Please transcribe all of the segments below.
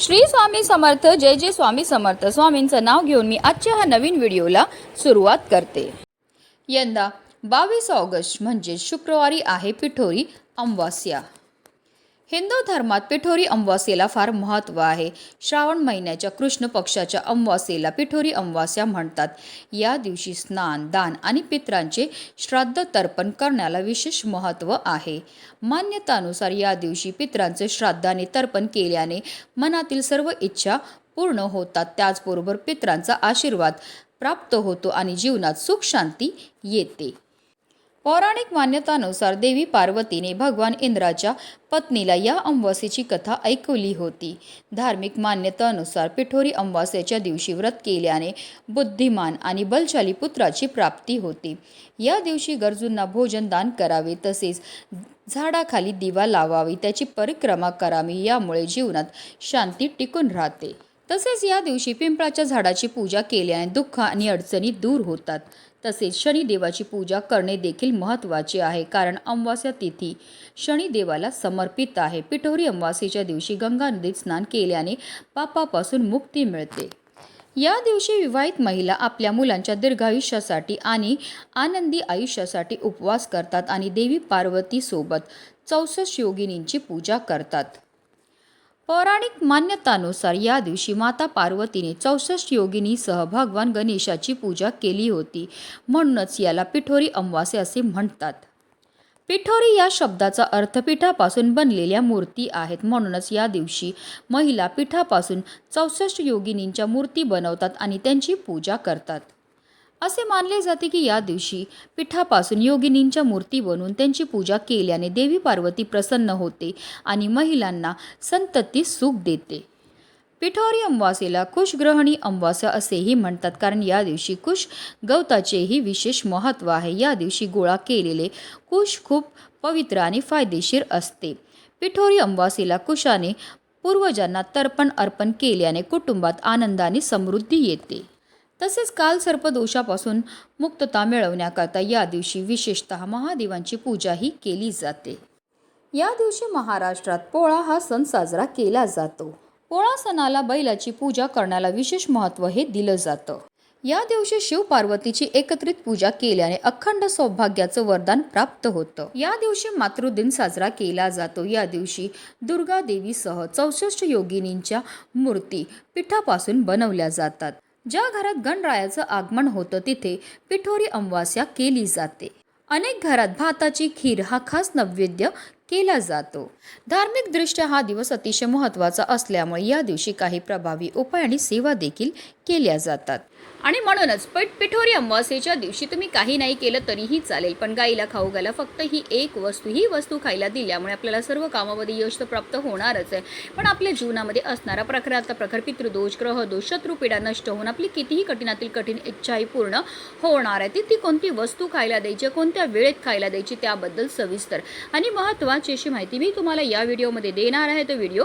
श्री स्वामी समर्थ जय जय स्वामी समर्थ. स्वामींचं नाव घेऊन मी आजच्या ह्या नवीन व्हिडिओला सुरुवात करते. यंदा बावीस ऑगस्ट म्हणजे शुक्रवारी आहे पिठोरी अमावास्या. हिंदू धर्मात पिठोरी अमावास्येला फार महत्त्व आहे. श्रावण महिन्याच्या कृष्ण पक्षाच्या अमावास्येला पिठोरी अमावास्या म्हणतात. या दिवशी स्नान दान आणि पित्रांचे श्राद्ध तर्पण करण्याला विशेष महत्त्व आहे. मान्यतानुसार या दिवशी पित्रांचे श्राद्धाने तर्पण केल्याने मनातील सर्व इच्छा पूर्ण होतात. त्याचबरोबर पित्रांचा आशीर्वाद प्राप्त होतो आणि जीवनात सुख शांती येते. पौराणिक मान्यतानुसार देवी पार्वतीने भगवान इंद्राच्या पत्नीला या अमावास्येची कथा ऐकवली होती. धार्मिक मान्यतानुसार पिठोरी अमावास्येच्या दिवशी व्रत केल्याने बुद्धिमान आणि बलशाली पुत्राची प्राप्ती होती. या दिवशी गरजूंना भोजन दान करावे तसेच झाडाखाली दिवा लावावी त्याची परिक्रमा करावी यामुळे जीवनात शांती टिकून राहते. तसेच या दिवशी पिंपळाच्या झाडाची पूजा केल्याने दुःख आणि अडचणी दूर होतात. तसेच शनिदेवाची पूजा करणे देखील महत्त्वाचे आहे कारण अमावास्या तिथी शनिदेवाला समर्पित आहे. पिठोरी अमावास्येच्या दिवशी गंगा नदीत स्नान केल्याने पापापासून मुक्ती मिळते. या दिवशी विवाहित महिला आपल्या मुलांच्या दीर्घायुष्यासाठी आणि आनंदी आयुष्यासाठी उपवास करतात आणि देवी पार्वतीसोबत चौसष्ट योगिनींची पूजा करतात. पौराणिक मान्यतानुसार या दिवशी माता पार्वतीने चौसष्ट योगिनीसह भगवान गणेशाची पूजा केली होती. म्हणूनच याला पिठोरी अमावास्या असे म्हणतात. पिठोरी या शब्दाचा अर्थ पिठापासून बनलेल्या मूर्ती आहेत. म्हणूनच या दिवशी महिला पिठापासून चौसष्ट योगिनींच्या मूर्ती बनवतात आणि त्यांची पूजा करतात. असे मानले जाते की या दिवशी पिठापासून योगिनींच्या मूर्ती बनवून त्यांची पूजा केल्याने देवी पार्वती प्रसन्न होते आणि महिलांना संतती सुख देते. पिठोरी अमावासेला कुशग्रहणी अमावास्या असेही म्हणतात कारण या दिवशी कुश गवताचेही विशेष महत्त्व आहे. या दिवशी गोळा केलेले कुश खूप पवित्र आणि फायदेशीर असते. पिठोरी अमावासेला कुशाने पूर्वजांना तर्पण अर्पण केल्याने कुटुंबात आनंदाने समृद्धी येते. तसेच काल सर्पदोषापासून मुक्तता मिळवण्याकरता या दिवशी विशेषतः महादेवांची पूजाही केली जाते. या दिवशी महाराष्ट्रात पोळा हा सण साजरा केला जातो. पोळा सणाला बैलाची पूजा करण्याला विशेष महत्त्व हे दिलं जातं. या दिवशी शिव पार्वतीची एकत्रित पूजा केल्याने अखंड सौभाग्याचं वरदान प्राप्त होतं. या दिवशी मातृदिन साजरा केला जातो. या दिवशी दुर्गा देवीसह चौसष्ट योगिनींच्या मूर्ती पिठापासून बनवल्या जातात. ज्या घरात गणरायाचं आगमन होतं तिथे पिठोरी अमावास्या केली जाते. अनेक घरात भाताची खीर हा खास नैवेद्य केला जातो. धार्मिकदृष्ट्या हा दिवस अतिशय महत्त्वाचा असल्यामुळे या दिवशी काही प्रभावी उपाय आणि सेवा देखील केल्या जातात. आणि म्हणूनच पट पिठोरी अमावास्येच्या दिवशी तुम्ही काही नाही केलं तरीही चालेल पण गाईला खाऊ घाला. फक्त ही एक वस्तू ही वस्तू खायला दिल्यामुळे आपल्याला सर्व कामामध्ये यश तर प्राप्त होणारच आहे. पण आपल्या जीवनामध्ये असणारा प्रखरातला प्रखर पितृदोष ग्रहदोष शत्रुपीडा नष्ट होऊन आपली कितीही कठीणातील कठीण इच्छाही पूर्ण होणार आहे. ती ती कोणती वस्तू खायला द्यायची कोणत्या वेळेत खायला द्यायची त्याबद्दल सविस्तर आणि महत्त्वाची अशी माहिती मी तुम्हाला या व्हिडिओमध्ये देणार आहे. तो व्हिडिओ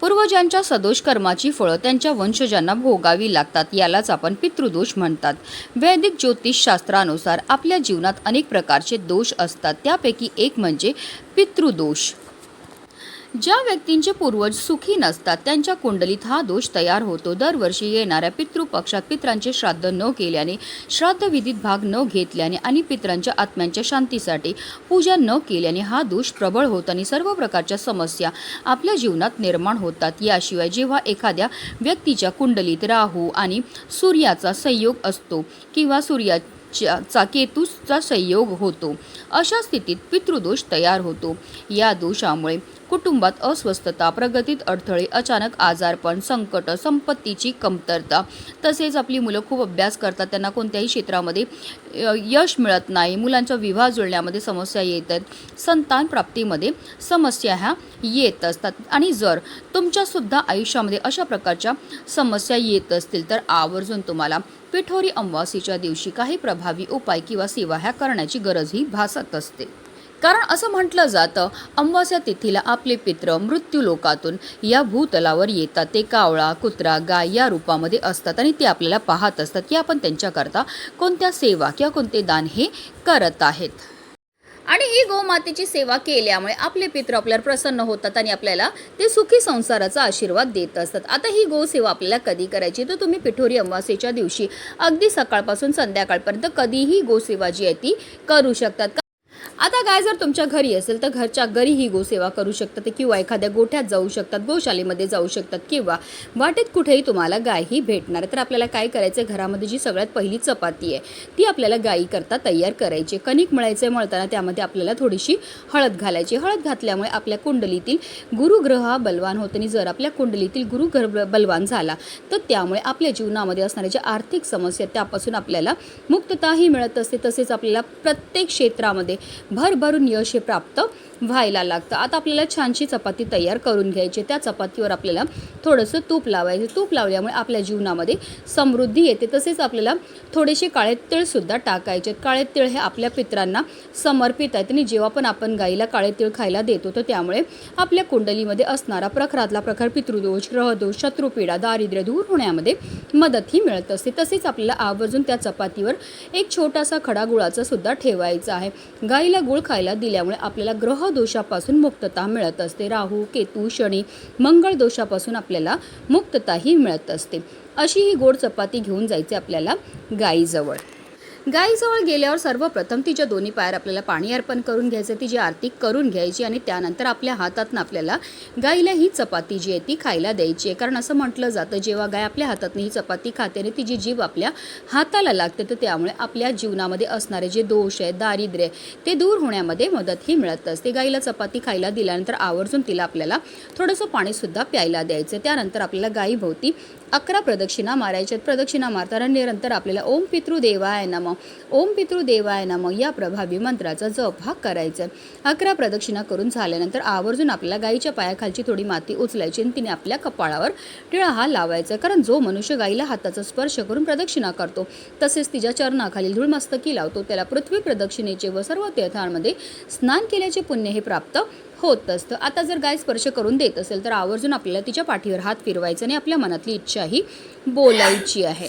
पूर्वजांच्या सदोष कर्माची फळं त्यांच्या वंशजांना भोगावी लागतात यालाच आपण पितृदोष म्हणतात. वैदिक ज्योतिषशास्त्रानुसार आपल्या जीवनात अनेक प्रकारचे दोष असतात त्यापैकी एक म्हणजे पितृदोष. ज्या व्यक्तींचे पूर्वज सुखी नसतात त्यांच्या कुंडलीत हा दोष तयार होतो. दरवर्षी येणाऱ्या पितृपक्षात पित्रांचे श्राद्ध न केल्याने श्राद्धविधीत भाग न घेतल्याने आणि पित्रांच्या आत्म्यांच्या शांतीसाठी पूजा न केल्याने हा दोष प्रबळ होत आणि सर्व प्रकारच्या समस्या आपल्या जीवनात निर्माण होतात. याशिवाय जेव्हा एखाद्या व्यक्तीच्या कुंडलीत राहू आणि सूर्याचा संयोग असतो किंवा सूर्या चा केतूचा संयोग होतो. अशा स्थितीत पितृदोष तयार होतो. या दोषामुळे कुटुंबात अस्वस्थता प्रगतीत अडथळे अचानक आजारपण संकट संपत्तीची कमतरता तसेच आपली मुलं खूप अभ्यास करतात त्यांना कोणत्याही क्षेत्रामध्ये यश मिळत नाही मुलांचा विवाह जुळण्यामध्ये समस्या येत आहेत संतान प्राप्तीमध्ये समस्या ह्या येत असतात. आणि जर तुमच्यासुद्धा आयुष्यामध्ये अशा प्रकारच्या समस्या येत असतील तर आवर्जून तुम्हाला पिठोरी अमावासीच्या दिवशी काही प्रभावी उपाय किंवा सेवा ह्या करण्याची गरजही भासत असते. कारण असं म्हटलं जातं अमावास्या तिथीला आपले पित्र मृत्यू लोकातून या भूतलावर येतात. ते कावळा कुत्रा गाय या रूपामध्ये असतात आणि ते आपल्याला पाहत असतात की आपण त्यांच्याकरता कोणत्या सेवा किंवा कोणते दान हे करत आहेत. आणि ही गोमातेची सेवा केल्यामुळे आपले पित्र आपल्यावर प्रसन्न होतात आणि आपल्याला ते सुखी संसाराचा आशीर्वाद देत असतात. आता ही गोसेवा आपल्याला कधी करायची? तर तुम्ही पिठोरी अमावास्येच्या दिवशी अगदी सकाळपासून संध्याकाळपर्यंत कधीही गोसेवा जी आहे ती करू शकतात. आता गाय जर तुमच्या घरी असेल तर घरच्या घरी ही गोसेवा करू शकतात. किंवा एखाद्या गोठ्यात जाऊ शकतात गोशालेमध्ये जाऊ शकतात किंवा वाटेत कुठेही तुम्हाला गाय ही भेटणार. तर आपल्याला काय करायचं घरामध्ये जी सगळ्यात पहिली चपाती आहे ती आपल्याला गायी करता तयार करायची कणिक मळायचे मळताना त्यामध्ये आपल्याला थोडीशी हळद घालायची हळद घातल्यामुळे आपल्या कुंडलीतील गुरुग्रह हा बलवान होतो आणि जर आपल्या कुंडलीतील गुरुग्रह बलवान झाला तर त्यामुळे आपल्या जीवनामध्ये असणाऱ्या ज्या आर्थिक समस्या आहेत, त्यापासून आपल्याला मुक्तताही मिळत असते. तसेच आपल्याला प्रत्येक क्षेत्रामध्ये भरभरून यश हे प्राप्त व्हायला लागतं. आता आपल्याला छानशी चपाती तयार करून घ्यायची. त्या चपातीवर आपल्याला थोडंसं तूप लावायचं. तूप लावल्यामुळे आपल्या जीवनामध्ये समृद्धी येते. तसेच आपल्याला थोडेसे काळे तिळसुद्धा टाकायचे. काळे तिळ हे आपल्या पित्रांना समर्पित आहेत. आणि जेव्हा पण आपण गाईला काळे तिळ खायला देतो तर त्यामुळे आपल्या कुंडलीमध्ये असणारा प्रखरातला प्रखर पितृदोष ग्रहदोष शत्रुपीडा दारिद्र्य दूर होण्यामध्ये मदतही मिळत असते. तसेच आपल्याला आवर्जून त्या चपातीवर एक छोटासा खडा गुळाचा सुद्धा ठेवायचा आहे. गाईला गुळ खायला दिल्यामुळे आपल्याला ग्रह दोषापासून मुक्तता मिळत असते. राहू केतू शनी मंगळ दोषापासून आपल्याला मुक्तताही मिळत असते. अशी ही गोड चपाती घेऊन जायचे आपल्याला गाईजवळ. गाईजवळ गेल्यावर सर्वप्रथम तिच्या दोन्ही पायावर आपल्याला पाणी अर्पण करून घ्यायचं तिची आरती करून घ्यायची आणि त्यानंतर आपल्या हातातनं आपल्याला गाईला ही चपाती जी आहे ती खायला द्यायची आहे. कारण असं म्हटलं जातं जेव्हा गाय आपल्या हातातनं ही चपाती खाते आणि तिची जीव आपल्या हाताला लागते तर त्यामुळे आपल्या जीवनामध्ये असणारे जे दोष आहेत दारिद्र्य आहे, ते दूर होण्यामध्ये मदतही मिळत असते. गाईला चपाती खायला दिल्यानंतर आवर्जून तिला आपल्याला थोडंसं पाणीसुद्धा प्यायला द्यायचं त्यानंतर आपल्याला गायीभोवती अकरा प्रदक्षिणा मारायच्या प्रदक्षिणा मारताना निरंतर आपल्याला ओम पितृ देवाय नम ओम पितृदेवाय नम या प्रभावी मंत्राचा जप हा करायचा अकरा प्रदक्षिणा करून झाल्यानंतर आवर्जून आपल्याला गाईच्या पायाखालची थोडी माती उचलायची आणि तिने आपल्या कपाळावर टिळा हा लावायचा कारण जो मनुष्य गाईला हाताचा स्पर्श करून प्रदक्षिणा करतो तसेच तिच्या चरणाखालील धूळमस्तकी लावतो त्याला पृथ्वी प्रदक्षिणेचे व सर्व तीर्थांमध्ये स्नान केल्याचे पुण्य हे प्राप्त होत असतं. आता जर गाय स्पर्श करून देत असेल तर आवर्जून आपल्याला तिच्या पाठीवर हात फिरवायचा आणि आपल्या मनातली इच्छाही बोलायची आहे.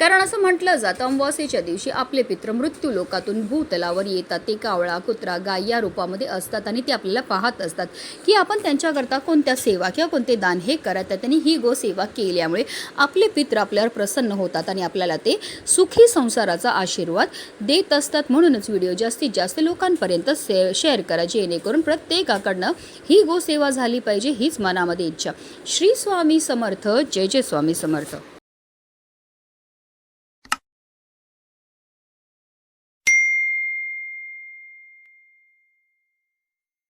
कारण असं म्हटलं जातं अमावास्येच्या दिवशी आपले पित्र मृत्यू लोकातून भूतलावर येतात. ते कावळा कुत्रा गाय या रूपामध्ये असतात आणि ते आपल्याला पाहत असतात की आपण त्यांच्याकरता कोणत्या सेवा किंवा कोणते दान हे करत आहेत आणि ही गो सेवा केल्यामुळे आपले पित्र आपल्यावर प्रसन्न होतात आणि आपल्याला ते सुखी संसाराचा आशीर्वाद देत असतात. म्हणूनच व्हिडिओ जास्तीत जास्त लोकांपर्यंत से शेअर करा जेणेकरून प्रत्येकाकडनं ही गोसेवा झाली पाहिजे हीच मनामध्ये इच्छा. श्री स्वामी समर्थ. जय जय स्वामी समर्थ.